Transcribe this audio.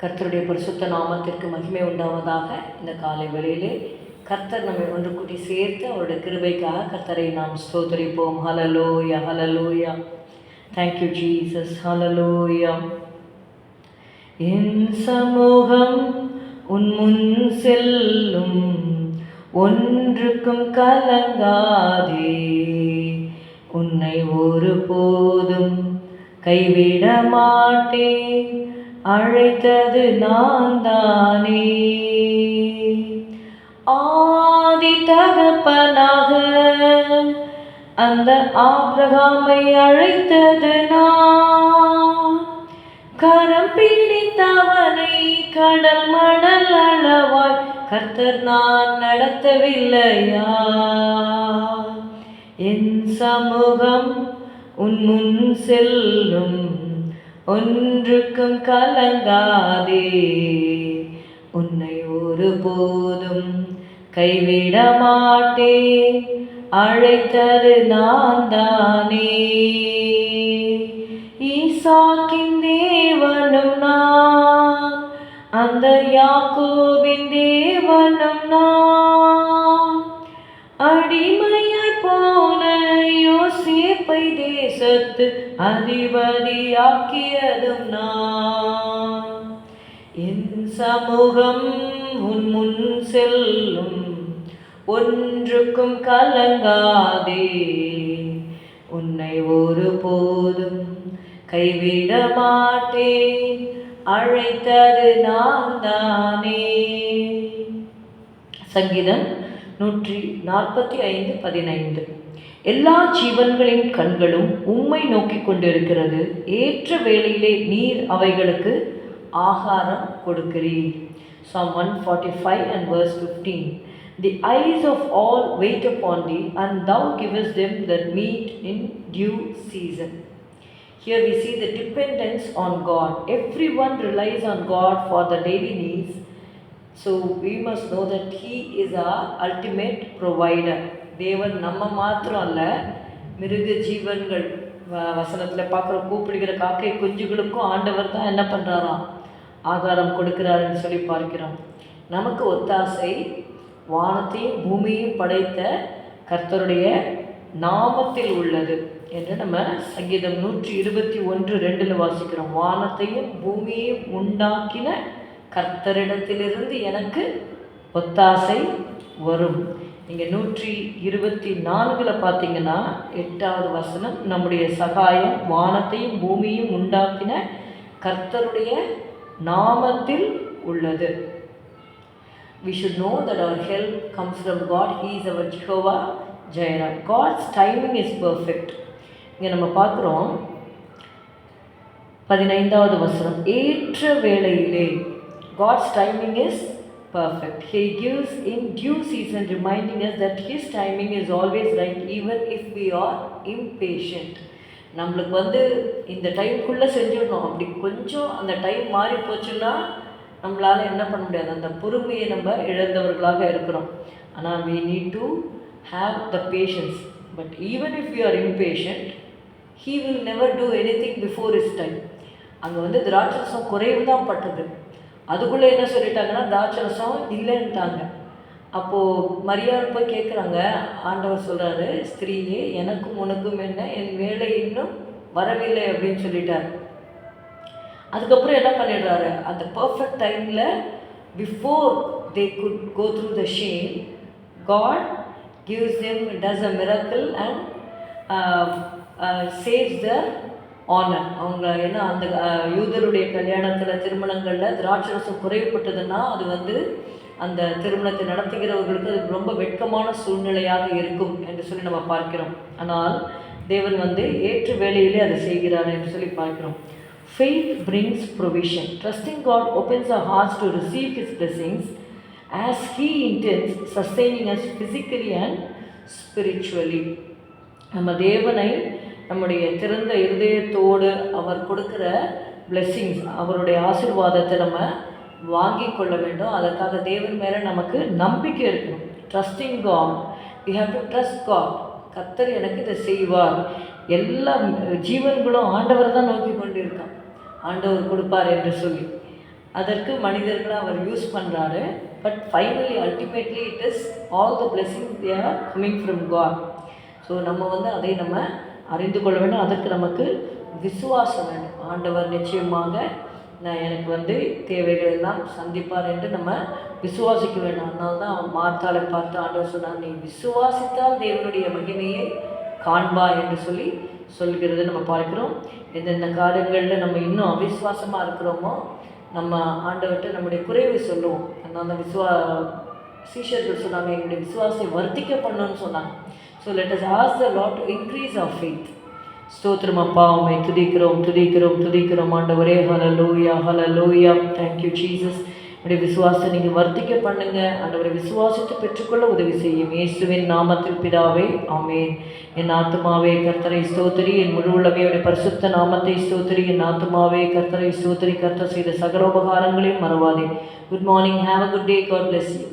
கர்த்தருடைய பரிசுத்த நாமத்திற்கு மகிமை உண்டாவதாக இந்த காலை வேளையிலே கர்த்தர் நம்மை ஒன்று கூட்டி சேர்த்து அவருடைய கிருபைக்காக கர்த்தரை நாம் ஸ்தோத்தரிப்போம். ஹலலோயா ஹலலோயா தேங்க்யூ ஜீசஸ் ஹலலோயா என் சமூகம் உன் முன் செல்லும் ஒன்றுக்கும் கலங்காதே. உன்னை ஒருபோதும் கைவிட மாட்டேன். அழைத்தது நான் தானே ஆதி தகப்பனாக அந்த ஆப்ரகாமை அழைத்தது நான். கரம் பிடித்தவனை கடல் மணல் அளவாய் கர்த்தர் நான் நடத்தவில்லையா? என் சமூகம் உன் முன் செல்லும் ஒன்றுக்கும் கலங்காதே. உன்னை ஒரு போதும் கைவிட மாட்டேன் அழைத்தது நான் தானே ஈசாக்கின் தேவனும் நான். அந்த யாக்கோவின் தேவனும் தேசத்து அதிபதியாக்கியதும் நான். என் சமூகம் உன் முன் செல்லும் ஒன்றுக்கும் கலங்காதே. உன்னை ஒரு போதும் கைவிட மாட்டேன் அழைத்தது நான் தானே சங்கீதம் நூற்றி நாற்பத்தி ஐந்து பதினைந்து எல்லா ஜீவன்களின் கண்களும் உம்மை நோக்கி கொண்டிருக்கிறது ஏற்ற வேளையிலே நீர் அவைகளுக்கு ஆகாரம் கொடுக்கிறீர் psalm one forty five and verse fifteen the eyes of all wait up thee and thou gives them the meat in due season here we see the dependence on God everyone relies on God for the daily needs so we must know that he is a ultimate provider தேவன் நம்ம மாத்திரம் அல்ல மிருக ஜீவன்கள் வ- பார்க்குற கூப்பிடுகிற காக்கை குஞ்சுகளுக்கும் ஆண்டவர் தான் என்ன பண்ணுறாராம் ஆகாரம் கொடுக்கிறாருன்னு சொல்லி பார்க்கிறோம். நமக்கு ஒத்தாசை வானத்தையும் பூமியையும் படைத்த கர்த்தருடைய நாமத்தில் உள்ளது என்று நம்ம சங்கீதம் நூற்றி இருபத்தி ஒன்று ரெண்டில் வாசிக்கிறோம். வானத்தையும் பூமியையும் உண்டாக்கின கர்த்தரிடத்திலிருந்து எனக்கு ஒத்தாசை வரும் நீங்கள் நூற்றி இருபத்தி நான்கில் பார்த்தீங்கன்னா எட்டாவது வசனம் நம்முடைய சகாயம் வானத்தையும் பூமியையும் உண்டாக்கின கர்த்தருடைய நாமத்தில் உள்ளது we should know that our help comes from God. He is our Jehovah Jireh. God's timing is perfect. இங்கே நம்ம பார்க்குறோம் பதினைந்தாவது வசனம் ஏற்ற வேளையிலே God's timing is perfect he gives in due season reminding us that his timing is always right even if we are impatient. நம்மளுக்கு வந்து இந்த டைம்குள்ளே செஞ்சிடணும். அப்படி கொஞ்சம் அந்த டைம் மாறி போச்சுன்னா நம்மளால் என்ன பண்ண முடியாது. அந்த பொறுமையை நம்ம இழந்தவர்களாக இருக்கிறோம். ஆனால் we need to have the patience but even if you are impatient he will never do anything before his time அங்கே வந்து திராட்சரசம் குறைவு தான் பட்டது. அதுக்குள்ளே என்ன சொல்லிட்டாங்கன்னா திராட்சரசம் இல்லைன்ட்டாங்க. அப்போது மரியாள் போய் கேட்குறாங்க ஆண்டவர் சொல்கிறாரு ஸ்திரீயே எனக்கும் உனக்கும் என்ன? என் வேலை இன்னும் வரவில்லை அப்படின்னு சொல்லிட்டார். அதுக்கப்புறம் என்ன பண்ணிடுறாரு? அந்த பர்ஃபெக்ட் டைமில் before they could go through the shame God gives them does a miracle and saves the honour அவங்க ஏன்னா அந்த யூதருடைய கல்யாணத்தில் திருமணங்களில் திராட்சரசம் குறைவுபட்டதுன்னா அது வந்து அந்த திருமணத்தை நடத்துகிறவர்களுக்கு அது ரொம்ப வெட்கமான சூழ்நிலையாக இருக்கும் என்று சொல்லி நம்ம பார்க்கிறோம். ஆனால் தேவன் வந்து ஏற்று வேலையிலே அதை செய்கிறார் என்று சொல்லி பார்க்கிறோம். Faith brings provision trusting God opens a hearts to receive his blessings as he intends sustaining us physically and spiritually நம்ம தேவனை நம்முடைய திறந்த இருதயத்தோடு அவர் கொடுக்குற பிளெஸ்ஸிங்ஸ் அவருடைய ஆசீர்வாதத்தை நம்ம வாங்கி கொள்ள வேண்டும். அதற்காக தேவன் மேலே நமக்கு நம்பிக்கை இருக்கணும். Trusting God you have to trust God கத்தர் எனக்கு இதை செய்வார். எல்லா ஜீவன்களும் ஆண்டவர் தான் நோக்கி கொண்டு இருக்கான் ஆண்டவர் கொடுப்பார் என்று சொல்லி. அதற்கு மனிதர்களை அவர் யூஸ் பண்ணுறாரு but finally ultimately it is all the blessing they are from God so நம்ம வந்து அதை நம்ம அறிந்து கொள்ள வேண்டும். அதற்கு நமக்கு விசுவாசம் வேண்டும். ஆண்டவர் நிச்சயமாக நான் எனக்கு வந்து தேவைகள் எல்லாம் சந்திப்பார் என்று நம்ம விசுவாசிக்க வேண்டும். அதனால தான் அவன் மார்த்தாலை பார்த்து ஆண்டவர் சொன்னான் நீ விசுவாசித்தால் தேவனுடைய மகிமையை காண்பா என்று சொல்லி சொல்கிறது நம்ம பார்க்கிறோம். எந்தெந்த காரியங்களில் நம்ம இன்னும் அவிஸ்வாசமாக இருக்கிறோமோ நம்ம ஆண்டவர்கிட்ட நம்முடைய குறைவை சொல்லுவோம். அதனால விசுவா சீஷர்கள் சொன்னாங்க எங்களுடைய விசுவாசத்தை வர்த்திக்க பண்ணணும்னு சொன்னாங்க. So let us ask the Lord to increase of faith ஸ்தோத்திரம் அப்பா உம்மை துதிக்கிறோம் துதிக்கிறோம் துதிக்கிறோம் ஆண்டவரே. ஹலலூயா ஹலலூயா தேங்க்யூ ஜீசஸ் உடைய விசுவாசத்தை நீங்கள் வர்த்திக்க பண்ணுங்க. ஆண்டவரை விசுவாசத்தை பெற்றுக்கொள்ள உதவி செய்யும் இயேசுவின் நாமத்தில் பிதாவே. ஆமேன். என் ஆத்மாவே கர்த்தரை ஸ்தோத்திரி. என் முழு உள்ளவையுடைய பரிசுத்த நாமத்தை ஸ்தோத்திரி. என் ஆத்மாவே கர்த்தரை ஸ்தோத்திரி. கர்த்தர் செய்த சகரோபகாரங்களையும் மறவாதே. Good morning have a good day God bless you